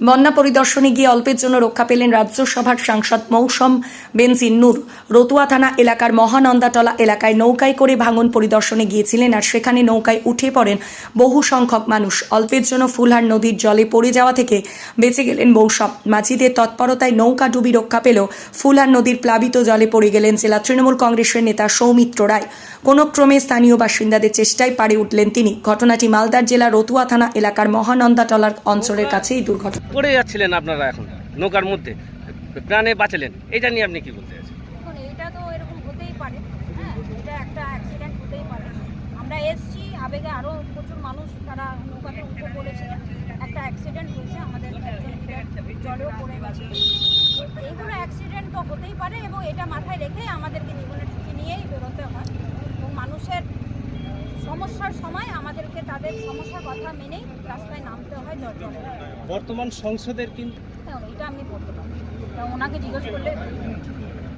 বন্যা পরিদর্শনে গিয়ে অল্পের জন্য রক্ষা পেলেন রাজ্যসভার সাংসদ মৌসম বেনজিন নূর। রতুয়া থানা এলাকার মহানন্দাটলা এলাকায় নৌকায় করে ভাঙন পরিদর্শনে গিয়েছিলেন আর সেখানে নৌকায় উঠে পড়েন বহু সংখ্যক মানুষ। অল্পের জন্য ফুলহার নদীর জলে পড়ে যাওয়া থেকে বেঁচে গেলেন মৌসম। মাঝিদের তৎপরতায় নৌকা ডুবি রক্ষা পেল ফুলহার নদীর প্লাবিত জলে পড়ে গেলেন জেলা তৃণমূল কংগ্রেসের নেতা সৌমিত্র রায়। কোনো ক্রমে স্থানীয় বাসিন্দাদের চেষ্টায় পারে উঠলেন তিনি। ঘটনাটি মালদার জেলা রতুয়া থানা এলাকার মহানন্দাটলার অঞ্চলের কাছে এই দুর্ঘটনা পড়ে যাচ্ছিলেন আপনারা এখন, নৌকার মধ্যে। প্রাণে বাঁচালেন, এটা নিয়ে আপনি কি বলতে চাইছেন? তো এরকম হতেই পারে হ্যাঁ এটা একটা অ্যাক্সিডেন্ট হতেই পারে। আমরা আবেগে আরও প্রচুর মানুষ তারা নৌকাতে উঠে একটা অ্যাক্সিডেন্ট হয়েছে, আমাদের পড়ে গেছে। অ্যাক্সিডেন্ট তো হতেই পারে এবং এটা মাথায় রেখে আমাদেরকে সমস্যার সময় আমাদেরকে তাদের সমস্যার কথা মেনেই রাস্তায় নামতে হয় দরজা। বর্তমান সংসদের কিন্তু এটা আমি বলতে পারি ওনাকে জিজ্ঞেস করলে